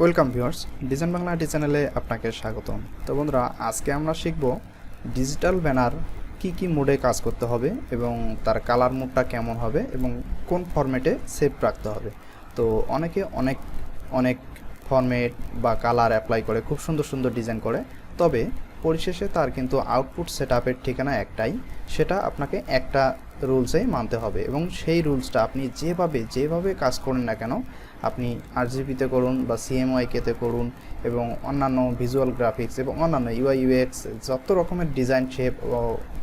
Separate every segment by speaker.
Speaker 1: Welcome viewers, design Bangla IT চ্যানেলে আপনাকে স্বাগতম। তো বন্ধুরা, আজকে আমরা শিখব ডিজিটাল ব্যানার কি কি মোডে কাজ করতে হবে এবং তার কালার মোডটা কেমন হবে এবং কোন ফরম্যাটে সেভ রাখতে হবে। তো অনেকে অনেক অনেক ফরম্যাট বা কালার অ্যাপ্লাই করে, খুব সুন্দর সুন্দর ডিজাইন করে। তবে পরিশেষে তার কিন্তু আউটপুট সেট ঠিকানা একটাই, সেটা আপনাকে একটা রুলসেই মানতে হবে এবং সেই রুলসটা আপনি যেভাবে যেভাবে কাজ করেন না কেন, আপনি আরজিপিতে করুন বা সিএমওয়াইকেতে করুন এবং অন্যান্য ভিজুয়াল গ্রাফিক্স এবং অন্যান্য ইউআই ইউএক্স যত রকমের ডিজাইন শেপ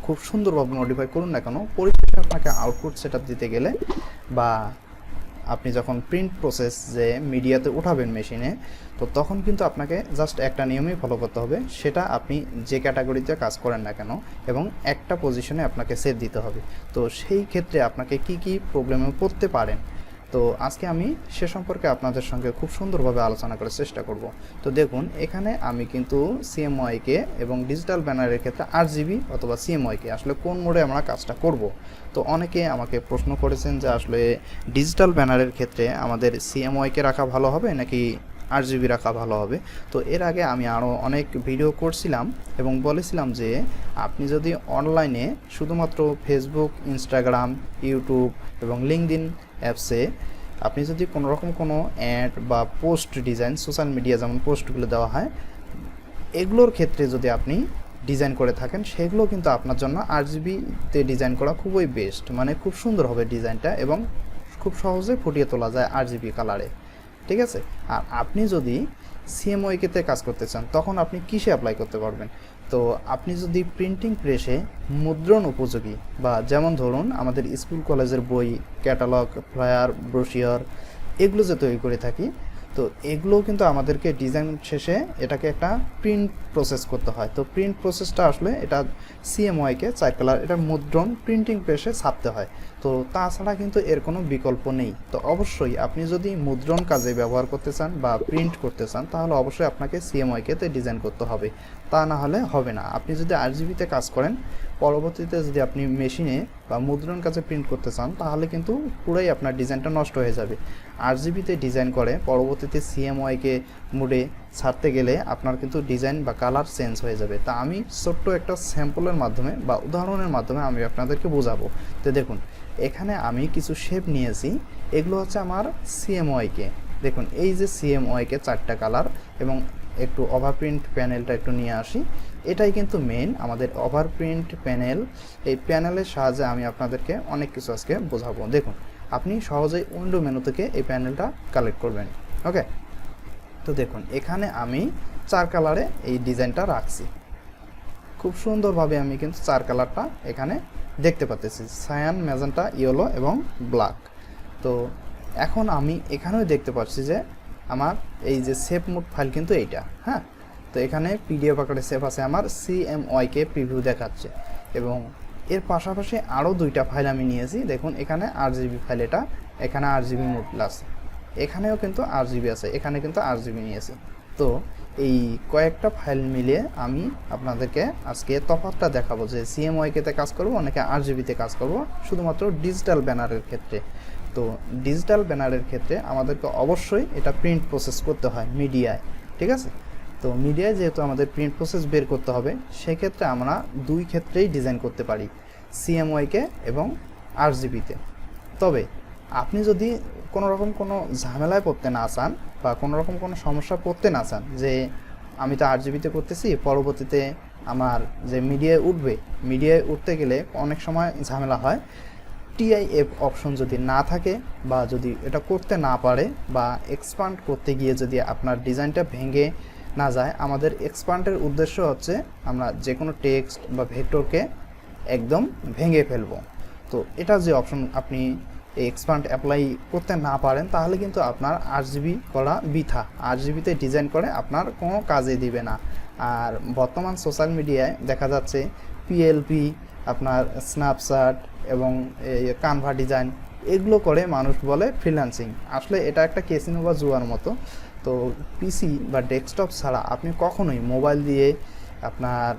Speaker 1: খুব সুন্দরভাবে মডিফাই করুন না কেন, পরিশেষে আপনাকে আউটপুট সেট দিতে গেলে বা আপনি যখন প্রিন্ট প্রসেস যে মিডিয়াতে উঠাবেন মেশিনে তো তখন কিন্তু আপনাকে জাস্ট একটা নিয়মই ফলো করতে হবে, সেটা আপনি যে ক্যাটাগরিতে কাজ করেন না কেন, এবং একটা পজিশনে আপনাকে সেভ দিতে হবে। তো সেই ক্ষেত্রে আপনাকে কি কি প্রবলেমে পড়তে পারেন তো আজকে আমি সে সম্পর্কে আপনাদের সঙ্গে খুব সুন্দরভাবে আলোচনা করার চেষ্টা করব। তো দেখুন, এখানে আমি কিন্তু সিএমওয়াইকে এবং ডিজিটাল ব্যানারের ক্ষেত্রে আট জিবি অথবা সিএমওয়াইকে আসলে কোন মোডে আমরা কাজটা করব? তো অনেকে আমাকে প্রশ্ন করেছেন যে আসলে ডিজিটাল ব্যানারের ক্ষেত্রে আমাদের সিএমওয়াইকে রাখা ভালো হবে নাকি আট জিবি রাখা ভালো হবে? তো এর আগে আমি আরও অনেক ভিডিও করছিলাম এবং বলেছিলাম যে আপনি যদি অনলাইনে শুধুমাত্র ফেসবুক ইনস্টাগ্রাম ইউটিউব এবং লিঙ্কডিন অ্যাপসে আপনি যদি কোনো রকম কোনো অ্যাড বা পোস্ট ডিজাইন, সোশ্যাল মিডিয়া যেমন পোস্টগুলো দেওয়া হয়, এগুলোর ক্ষেত্রে যদি আপনি ডিজাইন করে থাকেন, সেগুলো কিন্তু আপনার জন্য আর জিবিতে ডিজাইন করা খুবই বেস্ট। মানে খুব সুন্দর হবে ডিজাইনটা এবং খুব সহজে ফুটিয়ে তোলা যায় আর জিবি কালারে। ঠিক আছে? আর আপনি যদি সিএমওয়াইকেতে কাজ করতে চান, তখন আপনি কিসে অ্যাপ্লাই করতে পারবেন? তো আপনি যদি প্রিন্টিং প্রেসে মুদ্রণ উপযোগী বা যেমন ধরুন আমাদের স্কুল কলেজের বই ক্যাটালগ ফ্লায়ার ব্রোশিয়ার এগুলো যে তৈরি করে থাকি, তো এগুলো কিন্তু আমাদেরকে ডিজাইন শেষে এটাকে একটা প্রিন্ট প্রসেস করতে হয়। তো প্রিন্ট প্রসেসটা আসলে এটা সিএমওয়াইকে চার কালার এটা মুদ্রণ প্রিন্টিং প্রেসে ছাপতে হয়। তো তাছাড়া কিন্তু এর কোনো বিকল্প নেই। তো অবশ্যই আপনি যদি মুদ্রণ কাজে ব্যবহার করতে চান বা প্রিন্ট করতে চান, তাহলে অবশ্যই আপনাকে সিএমওয়াইকেতে ডিজাইন করতে হবে। তা না হলে হবে না। আপনি যদি আরজিবিতে কাজ করেন পরবর্তীতে যদি আপনি মেশিনে বা মুদ্রণ কাছে প্রিন্ট করতে চান, তাহলে কিন্তু পুরাই আপনার ডিজাইনটা নষ্ট হয়ে যাবে। আর জিবিতে ডিজাইন করে, পরবর্তীতে সিএমওয়াইকে মুডে ছাড়তে গেলে আপনার কিন্তু ডিজাইন বা কালার চেঞ্জ হয়ে যাবে। তা আমি ছোট্ট একটা স্যাম্পলের মাধ্যমে বা উদাহরণের মাধ্যমে আমি আপনাদেরকে বোঝাবো। তো দেখুন, এখানে আমি কিছু শেপ নিয়েছি। এগুলো হচ্ছে আমার সিএমওয়াইকে দেখুন, এই যে সিএমওয়াইকে চারটা কালার এবং একটু ওভারপ্রিন্ট প্যানেলটা একটু নিয়ে আসি। এটাই কিন্তু মেন আমাদের ওভারপ্রিন্ট প্যানেল এই প্যানেলের সাহায্যে আমি আপনাদেরকে অনেক কিছু আজকে বোঝাবো। দেখুন, আপনি সহজেই উইন্ডো মেনু থেকে এই প্যানেলটা কালেক্ট করবেন। ওকে? তো দেখুন, এখানে আমি চার কালারে এই ডিজাইনটা রাখছি। খুব সুন্দরভাবে আমি কিন্তু চার কালারটা এখানে দেখতে পাচ্ছি সায়ান ম্যাজেন্টা ইয়েলো এবং ব্ল্যাক তো এখন আমি এখানেও দেখতে পাচ্ছি যে আমার এই যে সেভ মোড ফাইল কিন্তু এইটা হ্যাঁ? তো এখানে পিডিএফ আকারে সেভ আছে আমার সিএমওয়াইকে প্রিভিউ দেখাচ্ছে। এবং এর পাশাপাশি আরও দুইটা ফাইল আমি নিয়েছি, দেখুন এখানে আর জিবি ফাইল এটা, এখানে আর জিবি মোড প্লাস এখানেও কিন্তু আর জিবি আছে, এখানে কিন্তু আর জিবি নিয়েছি। তো এই কয়েকটা ফাইল মিলিয়ে আমি আপনাদেরকে আজকে তফাৎটা দেখাবো যে সিএমওয়াইকেতে কাজ করব অনেকে আর জিবিতে কাজ করব, শুধুমাত্র ডিজিটাল ব্যানারের ক্ষেত্রে। তো ডিজিটাল ব্যানারের ক্ষেত্রে আমাদেরকে অবশ্যই এটা প্রিন্ট প্রসেস করতে হয় মিডিয়ায় ঠিক আছে? তো মিডিয়ায় যেহেতু আমাদের প্রিন্ট প্রসেস বের করতে হবে, সেক্ষেত্রে আমরা দুই ক্ষেত্রেই ডিজাইন করতে পারি সিএমওয়াইকে এবং আর জিবিতে তবে আপনি যদি কোনো রকম কোনো ঝামেলায় পড়তে না চান বা কোনো রকম কোনো সমস্যা পড়তে না চান যে আমি তো আর জিবিতে করতেছি, পরবর্তীতে আমার যে মিডিয়ায় উঠবে মিডিয়ায় উঠতে গেলে অনেক সময় ঝামেলা হয় টিআইএফ অপশন যদি না থাকে বা যদি এটা করতে না পারে বা এক্সপান্ড করতে গিয়ে যদি আপনার ডিজাইনটা ভেঙে না যায়, আমাদের এক্সপান্ডের উদ্দেশ্য হচ্ছে আমরা যে কোনো টেক্সট বা ভেক্টরকে একদম ভেঙে ফেলব। তো এটা যে অপশন আপনি এই এক্সপান্ড অ্যাপ্লাই করতে না পারেন, তাহলে কিন্তু আপনার আট জিবি করা বৃথা। আট জিবিতে ডিজাইন করে আপনার কোনো কাজে দিবে না। আর বর্তমান সোশ্যাল মিডিয়ায় দেখা যাচ্ছে পিএলপি আপনার স্ন্যাপচ্যাট এবং এই কানভা ডিজাইন এগুলো করে মানুষ বলে ফ্রিল্যান্সিং আসলে এটা একটা কেসিনো বা জুয়ার মতো। তো পিসি বা ডেস্কটপ ছাড়া আপনি কখনোই মোবাইল দিয়ে আপনার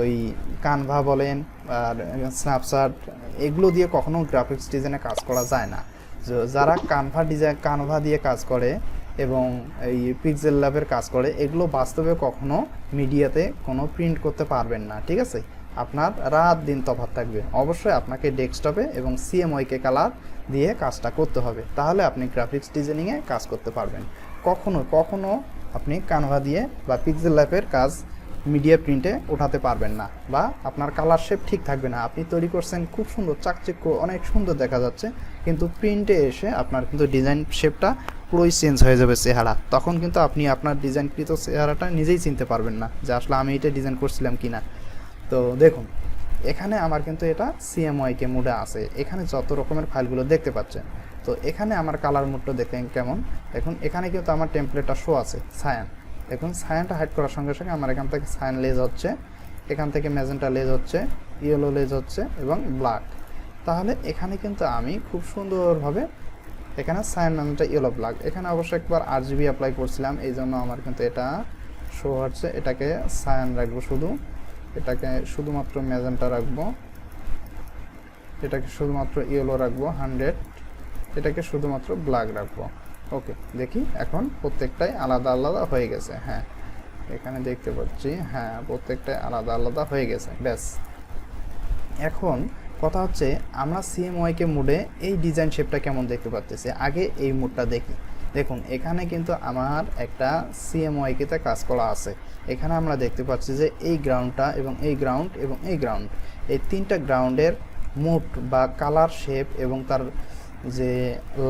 Speaker 1: ওই কানভা বলেন আর স্ন্যাপচ্যাট এগুলো দিয়ে কখনো গ্রাফিক্স ডিজাইনে কাজ করা যায় না। যারা কানভা ডিজাইন কানভা দিয়ে কাজ করে এবং এই পিক্সেল ল্যাবের কাজ করে, এগুলো বাস্তবে কখনো মিডিয়াতে কোনো প্রিন্ট করতে পারবেন না, ঠিক আছে? আপনার রাত দিন তফাত থাকবে। অবশ্যই আপনাকে ডেস্কটপে এবং সিএমওয়াইকে কালার দিয়ে কাজটা করতে হবে, তাহলে আপনি গ্রাফিক্স ডিজাইনিংয়ে কাজ করতে পারবেন। কখনো কখনো আপনি কানভা দিয়ে বা পিক্সেল ল্যাবের কাজ মিডিয়া প্রিন্টে ওঠাতে পারবেন না বা আপনার কালার শেপ ঠিক থাকবে না। আপনি তৈরি করছেন খুব সুন্দর চাকচিক্য, অনেক সুন্দর দেখা যাচ্ছে। কিন্তু প্রিন্টে এসে আপনার কিন্তু ডিজাইন শেপটা পুরোই চেঞ্জ হয়ে যাবে চেহারা। তখন কিন্তু আপনি আপনার ডিজাইনকৃত চেহারাটা নিজেই চিনতে পারবেন না যে আসলে আমি এটা ডিজাইন করছিলাম কি না তো দেখুন, এখানে আমার কিন্তু এটা সিএমওয়াইকে মুডে আছে। এখানে যত রকমের ফাইলগুলো দেখতে পাচ্ছেন। তো এখানে আমার কালার মুডটা দেখেন কেমন। দেখুন, এখানে কিন্তু আমার টেমপ্লেটটা শো আছে সায়ান দেখুন সায়ানটা হাইড করার সঙ্গে সঙ্গে আমার এখান থেকে সায়ান লেজ হচ্ছে। এখান থেকে ম্যাজেন্টা লেজ হচ্ছে ইয়েলো লেজ হচ্ছে এবং ব্ল্যাক তাহলে এখানে কিন্তু আমি খুব সুন্দরভাবে এখানে সায়ান ম্যাজেন্টা ইয়েলো ব্ল্যাক এখানে অবশ্য একবার আর জিবি অ্যাপ্লাই করছিলাম, এই জন্য আমার কিন্তু এটা শো হচ্ছে। এটাকে সায়ান রাখব শুধু। এটাকে শুধুমাত্র ম্যাজেন্টা রাখব। এটাকে শুধুমাত্র ইয়েলো রাখব হান্ড্রেড এটাকে শুধুমাত্র ব্ল্যাক রাখব। ওকে, দেখি এখন প্রত্যেকটাই আলাদা আলাদা হয়ে গেছে হ্যাঁ। এখানে দেখতে পাচ্ছি হ্যাঁ প্রত্যেকটাই আলাদা আলাদা হয়ে গেছে, ব্যাস। এখন কথা হচ্ছে আমরা সিএমওয়াইকে মোডে এই ডিজাইন শেপটা কেমন দেখতে পাচ্ছি আগে এই মোডটা দেখি। দেখুন, এখানে কিন্তু আমার একটা সিএমওয়াইকেতে কাজ করা আছে। এখানে আমরা দেখতে পাচ্ছি যে এই গ্রাউন্ডটা এবং এই গ্রাউন্ড এবং এই গ্রাউন্ড। এই তিনটা গ্রাউন্ডের মুড বা কালার শেপ এবং তার যে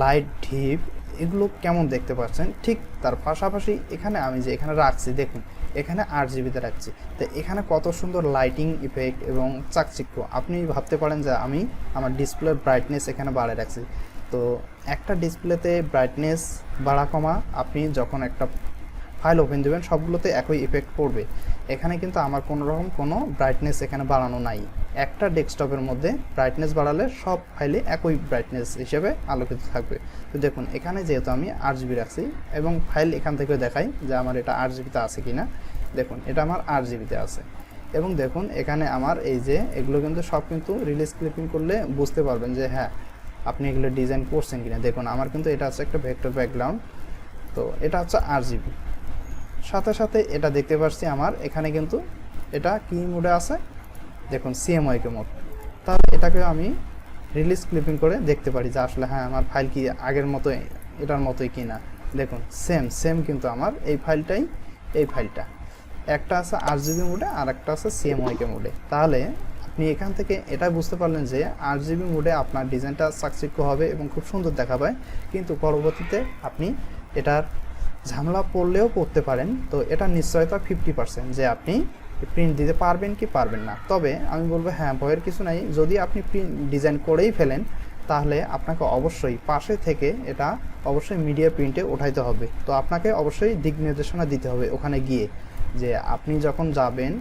Speaker 1: লাইট ঢিপ এগুলো কেমন দেখতে পাচ্ছেন? ঠিক তার পাশাপাশি এখানে আমি যে এখানে রাখছি, দেখুন, এখানে আট জিবিতে রাখছি। তো এখানে কত সুন্দর লাইটিং ইফেক্ট এবং চাকচিক্য। আপনি ভাবতে পারেন যে আমি আমার ডিসপ্লের ব্রাইটনেস এখানে বাড়ায় রাখছি। তো একটা ডিসপ্লেতে ব্রাইটনেস বাড়া কমা, আপনি যখন একটা ফাইল ওপেন দেবেন, সবগুলোতে একই ইফেক্ট পড়বে। এখানে কিন্তু আমার কোনো রকম কোনো ব্রাইটনেস এখানে বাড়ানো নাই। একটা ডেস্কটপের মধ্যে ব্রাইটনেস বাড়ালে সব ফাইলে একই ব্রাইটনেস হিসেবে আলোকিত থাকবে। তো দেখুন, এখানে যেহেতু আমি আট জিবি রাখছি এবং ফাইল এখান থেকে দেখাই যে আমার এটা আট জিবিতে আছে কি না দেখুন, এটা আমার আট জিবিতে আছে। এবং দেখুন, এখানে আমার এই যে এগুলো কিন্তু সব কিন্তু রিলিজ ক্লিপিং করলে বুঝতে পারবেন যে হ্যাঁ আপনি এগুলো ডিজাইন করছেন কিনা। দেখুন, আমার কিন্তু এটা হচ্ছে একটা ভেক্টর ব্যাকগ্রাউন্ড তো এটা হচ্ছে আট জিবি সাথে সাথে এটা দেখতে পাচ্ছি আমার। এখানে কিন্তু এটা কি মোডে আছে? দেখুন সিএমওয়াইকে মোড তাহলে এটাকে আমি রিলিজ ক্লিপিং করে দেখতে পারি যে আসলে হ্যাঁ আমার ফাইল কি আগের মতো এটার মতোই কি না। দেখুন সেম সেম কিন্তু আমার এই ফাইলটাই এই ফাইলটা একটা আছে আর জিবি মোডে আর একটা আছে সিএমওয়াইকে মোডে তাহলে আপনি এখান থেকে এটা বুঝতে পারলেন যে আর জিবি মোডে আপনার ডিজাইনটা সাকসেক্য হবে এবং খুব সুন্দর দেখাবে। কিন্তু পরবর্তীতে আপনি এটার ঝামেলা পড়লেও পড়তে পারেন, তো এটা নিশ্চয়তা ফিফটি পার্সেন্ট যে আপনি প্রিন্ট দিতে পারবেন কি পারবেন না। তবে আমি বলব হ্যাঁ ভয়ের কিছু নাই। যদি আপনি প্রিন্ট ডিজাইন করেই ফেলেন, তাহলে আপনাকে অবশ্যই পাশে থেকে এটা অবশ্যই মিডিয়া প্রিন্টে উঠাইতে হবে। তো আপনাকে অবশ্যই দিক নির্দেশনা দিতে হবে ওখানে গিয়ে, যে আপনি যখন যাবেন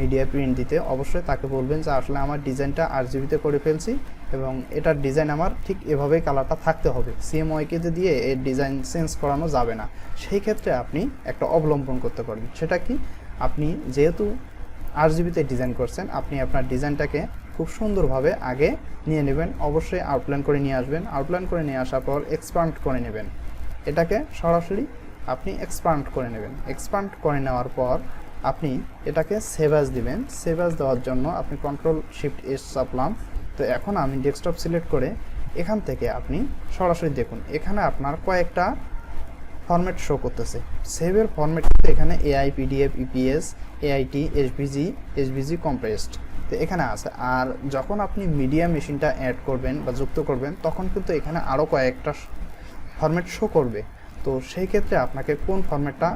Speaker 1: মিডিয়া প্রিন্ট দিতে, অবশ্যই তাকে বলবেন যে, আসলে আমার ডিজাইনটা আর জিবিতে করে ফেলছি। এবং এটার ডিজাইন আমার ঠিক এভাবেই কালারটা থাকতে হবে। সিএমওয়াইকে দিয়ে এর ডিজাইন চেঞ্জ করানো যাবে না, সেই ক্ষেত্রে আপনি একটা অবলম্বন করতে পারেন সেটা কি? আপনি যেহেতু আর জিবিতে ডিজাইন করছেন, আপনি আপনার ডিজাইনটাকে খুব সুন্দরভাবে আগে নিয়ে নেবেন। অবশ্যই আউটলাইন করে নিয়ে আসবেন। আউটলাইন করে নিয়ে আসার পর এক্সপান্ড করে নেবেন। এটাকে সরাসরি আপনি এক্সপান্ড করে নেবেন। এক্সপান্ড করে নেওয়ার পর আপনি এটাকে সেভাজ দিবেন। সেভাজ দেওয়ার জন্য আপনি কন্ট্রোল শিফট এস চাপলাম। তো এখন আমি ডেস্কটপ সিলেক্ট করে এখান থেকে আপনি সরাসরি দেখুন, এখানে আপনার কয়েকটা ফরম্যাট শো করতেছে। সেভের ফরম্যাট এখানে A I P D F E P S A I T S B G S B G compressed তো এখানে আছে, আর যখন আপনি মিডিয়া মেশিনটা অ্যাড করবেন বা যুক্ত করবেন, তখন কিন্তু এখানে আরও কয়েকটা ফরম্যাট শো করবে। তো সেই ক্ষেত্রে আপনাকে কোন ফরম্যাটটা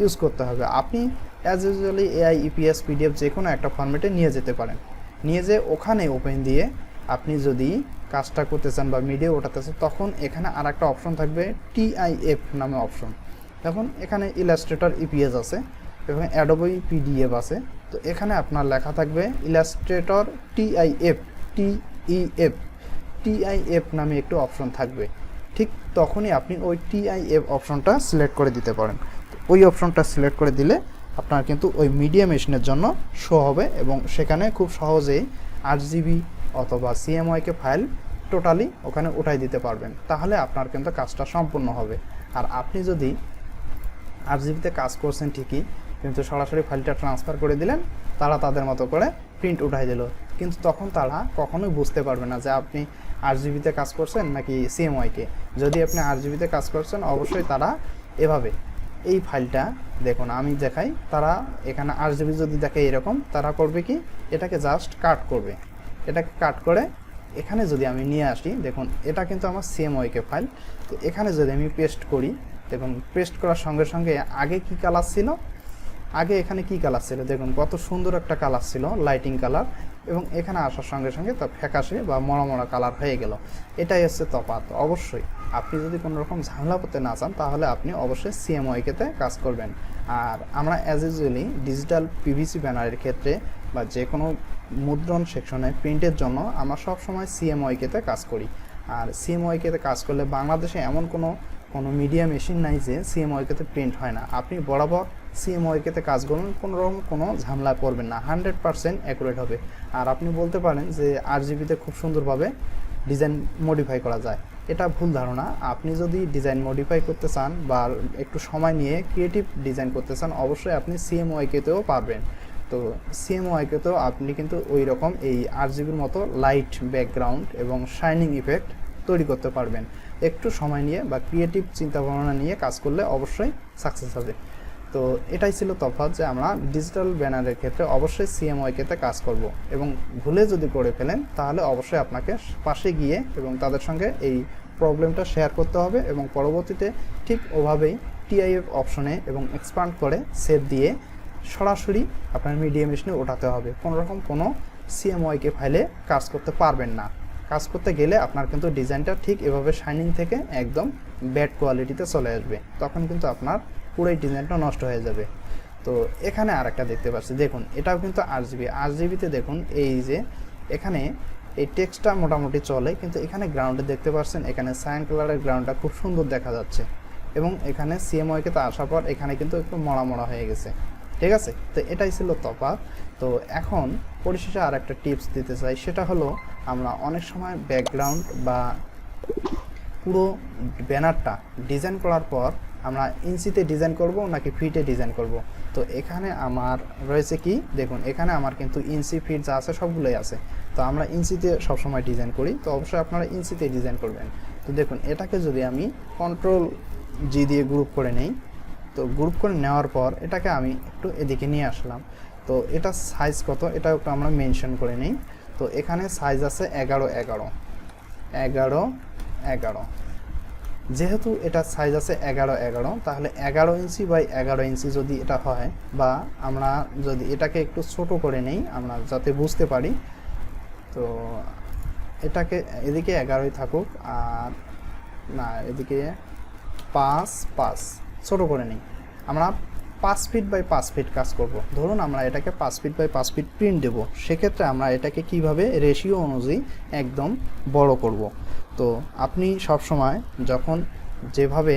Speaker 1: ইউজ করতে হবে? আপনি as usually AI EPS PDF যে কোনো একটা ফরম্যাটে নিয়ে যেতে পারেন। নিয়ে যে ওখানে ওপেন দিয়ে আপনি যদি কাজটা করতে চান বা মিডিয়া ওঠাতে চান, তখন এখানে আর একটা অপশন থাকবে টিআইএফ নামে অপশন এখন এখানে ইলাস্ট্রেটর ইপিএস আছে এবং অ্যাডোবই পিডিএফ আছে। তো এখানে আপনার লেখা থাকবে ইলাস্ট্রেটর টিআইএফ টিইএফ টিআইএফ নামে একটু অপশন থাকবে। ঠিক তখনই আপনি ওই টিআইএফ অপশনটা সিলেক্ট করে দিতে পারেন। ওই অপশনটা সিলেক্ট করে দিলে আপনার কিন্তু ওই মিডিয়া মেশিনের জন্য শো হবে এবং সেখানে খুব সহজেই আট জিবি অথবা সিএমওয়াইকে ফাইল টোটালি ওখানে উঠাই দিতে পারবেন। তাহলে আপনার কিন্তু কাজটা সম্পূর্ণ হবে। আর আপনি যদি আট জিবিতে কাজ করছেন ঠিকই, কিন্তু সরাসরি ফাইলটা ট্রান্সফার করে দিলেন, তারা তাদের মতো করে প্রিন্ট উঠাই দিল। কিন্তু তখন তারা কখনোই বুঝতে পারবে না যে আপনি আট জিবিতে কাজ করছেন নাকি সিএমওয়াইকে যদি আপনি আট জিবিতে কাজ করছেন, অবশ্যই তারা এভাবে এই ফাইলটা দেখুন, আমি দেখাই, তারা এখানে আট জিবি যদি দেখে এরকম, তারা করবে কি? এটাকে জাস্ট কাট করবে। এটাকে কাট করে এখানে যদি আমি নিয়ে আসি, দেখুন, এটা কিন্তু আমার সিএমওয়াইকে ফাইল। তো এখানে যদি আমি পেস্ট করি, দেখুন পেস্ট করার সঙ্গে সঙ্গে আগে কি কালার ছিল? আগে এখানে কি কালার ছিল? দেখুন, কত সুন্দর একটা কালার ছিল লাইটিং কালার এবং এখানে আসার সঙ্গে সঙ্গে তা ফ্যাকাশে বা মরা মরা কালার হয়ে গেল। এটাই হচ্ছে তফাৎ। অবশ্যই আপনি যদি কোনো রকম ঝামেলা করতে না চান, তাহলে আপনি অবশ্যই সিএমওয়াইকেতে কাজ করবেন। আর আমরা অ্যাজ ইউজুয়ালি ডিজিটাল পিভিসি ব্যানারের ক্ষেত্রে বা যে কোনো মুদ্রণ সেকশনে প্রিন্টের জন্য আমরা সবসময় সিএমওয়াইকেতে কাজ করি। আর সিএমওয়াইকেতে কাজ করলে বাংলাদেশে এমন কোনো কোনো মিডিয়া মেশিন নাই যে সিএমওয়াইকেতে প্রিন্ট হয় না। আপনি বরাবর সিএমওয়াইকেতে কাজ করুন, কোনো রকম কোনো ঝামেলা করবেন না, হান্ড্রেড পারসেন্ট অ্যাকুরেট হবে। আর আপনি বলতে পারেন যে আর জিবিতে খুব সুন্দরভাবে ডিজাইন মডিফাই করা যায়। এটা ভুল ধারণা। আপনি যদি ডিজাইন মডিফাই করতে চান বা একটু সময় নিয়ে ক্রিয়েটিভ ডিজাইন করতে চান, অবশ্যই আপনি সিএমওয়াইকেতেও পারবেন। তো সিএমওয়াইকেতেও আপনি কিন্তু ওই রকম এই আর জিবির মতো লাইট ব্যাকগ্রাউন্ড এবং শাইনিং ইফেক্ট তৈরি করতে পারবেন। একটু সময় নিয়ে বা ক্রিয়েটিভ চিন্তা ভাবনা নিয়ে কাজ করলে অবশ্যই সাকসেস হবে। তো এটাই ছিল তফাৎ যে আমরা ডিজিটাল ব্যানারের ক্ষেত্রে অবশ্যই সিএমওয়াইকেতে কাজ করব এবং ভুলে যদি করে ফেলেন, তাহলে অবশ্যই আপনাকে পাশে গিয়ে এবং তাদের সঙ্গে এই প্রবলেমটা শেয়ার করতে হবে এবং পরবর্তীতে ঠিক ওভাবেই টিআইএফ অপশনে এবং এক্সপান্ড করে সেভ দিয়ে সরাসরি আপনার মিডিয়া মেশিনে ওঠাতে হবে। কোনো রকম কোনো সিএমওয়াইকে ফাইলে কাজ করতে পারবেন না। কাজ করতে গেলে আপনার কিন্তু ডিজাইনটা ঠিক এভাবে শাইনিং থেকে একদম ব্যাড কোয়ালিটিতে চলে আসবে। তখন কিন্তু আপনার পুরোই ডিজাইনটা নষ্ট হয়ে যাবে। তো এখানে আর একটা দেখতে পাচ্ছি। দেখুন, এটাও কিন্তু আর জিবি আর জিবিতে দেখুন, এই যে এখানে এই টেক্সটটা মোটামুটি চলে, কিন্তু এখানে গ্রাউন্ডে দেখতে পাচ্ছেন, এখানে সায়ান কালারের গ্রাউন্ডটা খুব সুন্দর দেখা যাচ্ছে। এবং এখানে সিএমওয়াইকে তো আসার পর এখানে কিন্তু একটু মরা মরা হয়ে গেছে। ঠিক আছে? তো এটাই ছিল তফাৎ। তো এখন পরিশেষে আর একটা টিপস দিতে চাই। সেটা হলো, আমরা অনেক সময় ব্যাকগ্রাউন্ড বা পুরো ব্যানারটা ডিজাইন করার পর আমরা ইঞ্চিতে ডিজাইন করব নাকি ফিটে ডিজাইন করব। তো এখানে আমার রয়েছে কি? দেখুন, এখানে আমার কিন্তু ইঞ্চি ফিট যা আছে সবগুলোই আছে। তো আমরা ইঞ্চিতে সবসময় ডিজাইন করি। তো অবশ্যই আপনারা ইঞ্চিতে ডিজাইন করবেন। তো দেখুন, এটাকে যদি আমি কন্ট্রোল জি দিয়ে গ্রুপ করে নেই, তো গ্রুপ করে নেওয়ার পর এটাকে আমি একটু এদিকে নিয়ে আসলাম। তো এটা সাইজ কত? এটাও একটু আমরা মেনশন করে নিই। তো এখানে সাইজ আছে এগারো এগারো। এগারো এগারো। যেহেতু এটা সাইজ আছে এগারো এগারো, তাহলে এগারো ইঞ্চি বাই এগারো ইঞ্চি যদি এটা হয় বা আমরা যদি এটাকে একটু ছোট করে নেই, আমরা যাতে বুঝতে পারি, তো এটাকে এদিকে এগারোই থাকুক আর না, এদিকে পাঁচ পাঁচ, ছোট করে নিই। আমরা পাঁচ ফিট বাই পাঁচ ফিট কাজ করব। ধরুন আমরা এটাকে পাঁচ ফিট বাই পাঁচ ফিট প্রিন্ট দেবো। সেক্ষেত্রে আমরা এটাকে কীভাবে রেশিও অনুযায়ী একদম বড় করব। তো আপনি সবসময় যখন যেভাবে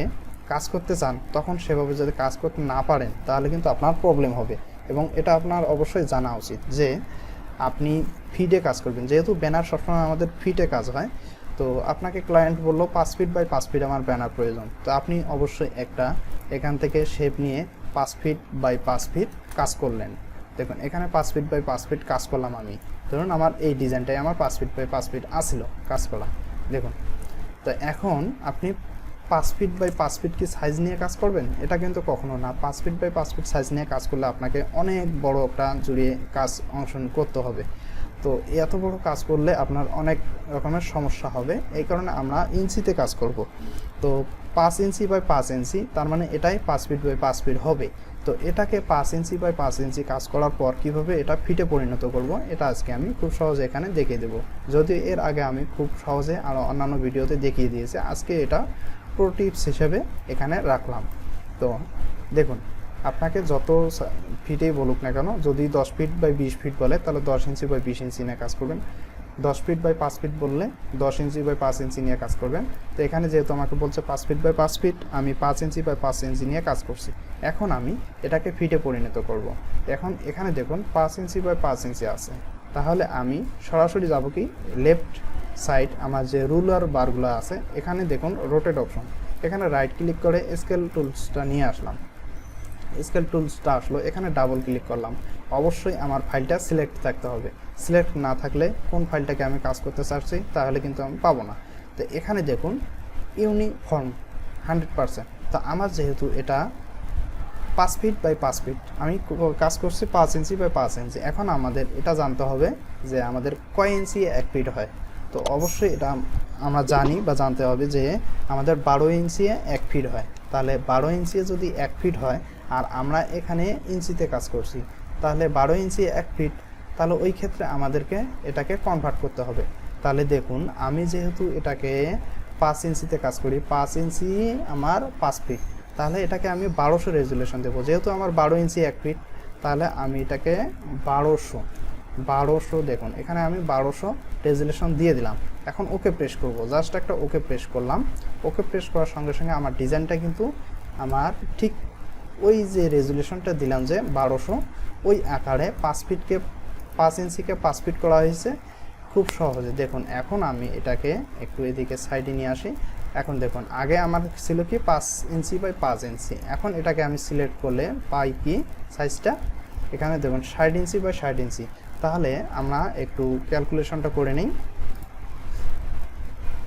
Speaker 1: কাজ করতে চান, তখন সেভাবে যদি কাজ করতে না পারেন, তাহলে কিন্তু আপনার প্রবলেম হবে। এবং এটা আপনার অবশ্যই জানা উচিত যে আপনি ফিডে কাজ করবেন। যেহেতু ব্যানার সবসময় আমাদের ফিটে কাজ হয়, তো আপনাকে ক্লায়েন্ট বলল, পাঁচ ফিট বাই পাঁচ ফিট আমার ব্যানার প্রয়োজন। তো আপনি অবশ্যই একটা এখান থেকে শেপ নিয়ে পাঁচ ফিট বাই পাঁচ ফিট কাজ করলেন। দেখুন, এখানে পাঁচ ফিট বাই পাঁচ ফিট কাজ করলাম আমি। ধরুন, আমার এই ডিজাইনটাই আমার পাঁচ ফিট বাই পাঁচ ফিট আসছিল কাজ করা। দেখুন, তো এখন আপনি পাঁচ ফিট বাই পাঁচ ফিট কি সাইজ নিয়ে কাজ করবেন? এটা কিন্তু কখনো না। পাঁচ ফিট বাই পাঁচ ফিট সাইজ নিয়ে কাজ করলে আপনাকে অনেক বড় একটা জুড়ে কাজ অংশগ্রহণ করতে হবে। তো এত বড় কাজ করলে আপনার অনেক রকমের সমস্যা হবে। এই কারণে আমরা ইঞ্চিতে কাজ করব। তো পাঁচ ইঞ্চি বাই পাঁচ ইঞ্চি, তার মানে এটাই পাঁচ ফিট বাই পাঁচ ফিট হবে। তো এটাকে পাঁচ ইঞ্চি বাই পাঁচ ইঞ্চি কাজ করার পর কীভাবে এটা ফিটে পরিণত করব, এটা আজকে আমি খুব সহজে এখানে দেখিয়ে দেবো। যদিও এর আগে আমি খুব সহজে আরও অন্যান্য ভিডিওতে দেখিয়ে দিয়েছি, আজকে এটা প্রো টিপস হিসেবে এখানে রাখলাম। তো দেখুন, আপনাকে যত ফিটেই বলুক না কেন, যদি দশ ফিট বাই বিশ ফিট বলে, তাহলে দশ ইঞ্চি বাই বিশ ইঞ্চি নিয়ে কাজ করবেন। দশ ফিট বাই পাঁচ ফিট বললে দশ ইঞ্চি বাই পাঁচ ইঞ্চি নিয়ে কাজ করবেন। তো এখানে যেহেতু আমাকে বলছে পাঁচ ফিট বাই পাঁচ ফিট আমি পাঁচ ইঞ্চি বাই পাঁচ ইঞ্চি নিয়ে কাজ করছি। এখন আমি এটাকে ফিটে পরিণত করব। এখন এখানে দেখুন পাঁচ ইঞ্চি বাই পাঁচ ইঞ্চি আছে। তাহলে আমি সরাসরি যাব কি? লেফট সাইড আমার যে রুলার বারগুলো আছে, এখানে দেখুন রোটেট অপশন এখানে রাইট ক্লিক করে স্কেল টুলসটা নিয়ে আসলাম। স্কেল টুলসটা আসলো, এখানে ডাবল ক্লিক করলাম। অবশ্যই আমার ফাইলটা সিলেক্ট থাকতে হবে। সিলেক্ট না থাকলে কোন ফাইলটাকে আমি কাজ করতে চাচ্ছি তাহলে কিন্তু আমি পাবো না। তো এখানে দেখুন ইউনিফর্ম হান্ড্রেড পারসেন্ট তো আমার যেহেতু এটা পাঁচ ফিট বাই পাঁচ ফিট আমি কাজ করছি পাঁচ ইঞ্চি বাই পাঁচ ইঞ্চি এখন আমাদের এটা জানতে হবে যে আমাদের কয় ইঞ্চি এক ফিট হয়। তো অবশ্যই এটা আমরা জানি বা জানতে হবে যে আমাদের বারো ইঞ্চি এক ফিট হয়। তাহলে বারো ইঞ্চি যদি এক ফিট হয় আর আমরা এখানে ইঞ্চিতে কাজ করছি, তাহলে বারো ইঞ্চি এক ফিট তাহলে ওই ক্ষেত্রে আমাদেরকে এটাকে কনভার্ট করতে হবে। তাহলে দেখুন, আমি যেহেতু এটাকে পাঁচ ইঞ্চিতে কাজ করি, পাঁচ ইঞ্চি আমার পাঁচ ফিট তাহলে এটাকে আমি বারোশো রেজুলেশন দেবো। যেহেতু আমার বারো ইঞ্চি এক ফিট তাহলে আমি এটাকে বারোশো বারোশো দেখুন, এখানে আমি বারোশো রেজুলেশন দিয়ে দিলাম। এখন ওকে প্রেস করব। জাস্ট একটা ওকে প্রেস করলাম। ওকে প্রেস করার সঙ্গে সঙ্গে আমার ডিজাইনটা কিন্তু আমার ঠিক ওই যে রেজুলেশনটা দিলাম যে বারোশো, ওই আকারে পাঁচ ফিটকে পাঁচ ইঞ্চিকে পাঁচ ফিট করা হয়েছে। খুব সহজে। দেখুন, এখন আমি এটাকে একটু এদিকে সাইডে নিয়ে আসি। এখন দেখুন, আগে আমার ছিল কি পাঁচ ইঞ্চি বাই পাঁচ ইঞ্চি। এখন এটাকে আমি সিলেক্ট করলে পাই কি সাইজটা? এখানে দেখুন, ষাট ইঞ্চি বাই ষাট ইঞ্চি। তাহলে আমরা একটু ক্যালকুলেশনটা করে নিই।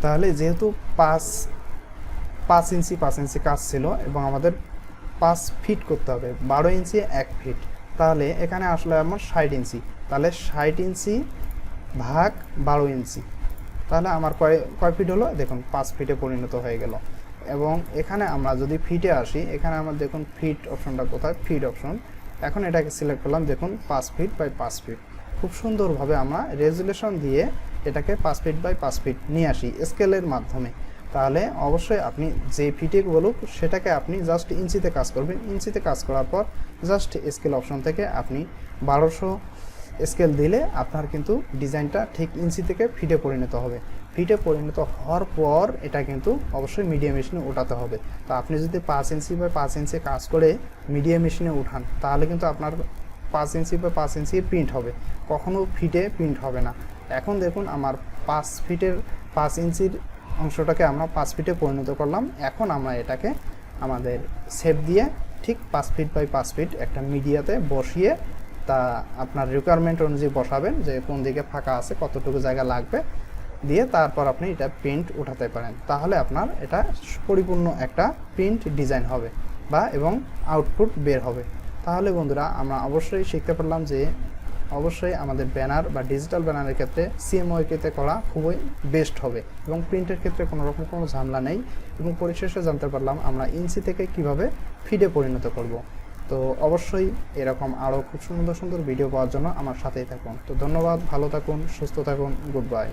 Speaker 1: তাহলে যেহেতু পাঁচ পাঁচ ইঞ্চি পাঁচ ইঞ্চি কাজ ছিল এবং আমাদের পাঁচ ফিট করতে হবে, বারো ইঞ্চি এক ফিট। তাহলে এখানে আসলে আমার ষাট ইঞ্চি। তাহলে ষাট ইঞ্চি ভাগ বারো ইঞ্চি। তাহলে আমার কয় কয় ফিট হলো? দেখুন, পাঁচ ফিটে পরিণত হয়ে গেল। এবং এখানে আমরা যদি ফিটে আসি, এখানে আমার দেখুন ফিট অপশনটা কোথায়? ফিট অপশন এখন এটাকে সিলেক্ট করলাম, দেখুন, পাঁচ ফিট বাই পাঁচ ফিট খুব সুন্দরভাবে আমরা রেজুলেশন দিয়ে এটাকে পাঁচ ফিট বাই পাঁচ ফিট নিয়ে আসি স্কেলের মাধ্যমে। তাহলে অবশ্যই আপনি যে ফিটে বলুক, সেটাকে আপনি জাস্ট ইঞ্চিতে কাজ করবেন। ইঞ্চিতে কাজ করার পর জাস্ট স্কেল অপশন থেকে আপনি বারোশো স্কেল দিলে আপনার কিন্তু ডিজাইনটা ঠিক ইঞ্চি থেকে ফিটে পরিণত হবে। ফিটে পরিণত হওয়ার পর এটা কিন্তু অবশ্যই মিডিয়াম মেশিনে ওঠাতে হবে। তো আপনি যদি পাঁচ ইঞ্চি বা পাঁচ ইঞ্চি কাজ করে মিডিয়াম মেশিনে উঠান, তাহলে কিন্তু আপনার পাঁচ ইঞ্চি বা পাঁচ ইঞ্চি প্রিন্ট হবে। কখনো ফিটে প্রিন্ট হবে না। এখন দেখুন আমার পাঁচ ফিটের পাঁচ ইঞ্চির অংশটাকে আমরা পাঁচ ফিটে পরিণত করলাম। এখন আমরা এটাকে আমাদের সেপ দিয়ে ঠিক পাঁচ ফিট বাই পাঁচ ফিট একটা মিডিয়াতে বসিয়ে তা আপনার রিকোয়ারমেন্ট অনুযায়ী বসাবেন যে কোন দিকে ফাঁকা আছে, কতটুকু জায়গা লাগবে, দিয়ে তারপর আপনি এটা প্রিন্ট উঠাতে পারেন। তাহলে আপনার এটা পরিপূর্ণ একটা প্রিন্ট ডিজাইন হবে বা এবং আউটপুট বের হবে। তাহলে বন্ধুরা, আমরা অবশ্যই শিখতে পারলাম যে অবশ্যই আমাদের ব্যানার বা ডিজিটাল ব্যানারের ক্ষেত্রে সিএমওয়াইকেতে করা খুবই বেস্ট হবে এবং প্রিন্টের ক্ষেত্রে কোনো রকম কোনো ঝামেলা নেই এবং পরিশেষে জানতে পারলাম আমরা ইনসি থেকে কীভাবে ফিডে পরিণত করব। তো অবশ্যই এরকম আরও খুব সুন্দর সুন্দর ভিডিও পাওয়ার জন্য আমার সাথেই থাকুন। তো ধন্যবাদ, ভালো থাকুন, সুস্থ থাকুন গুড বাই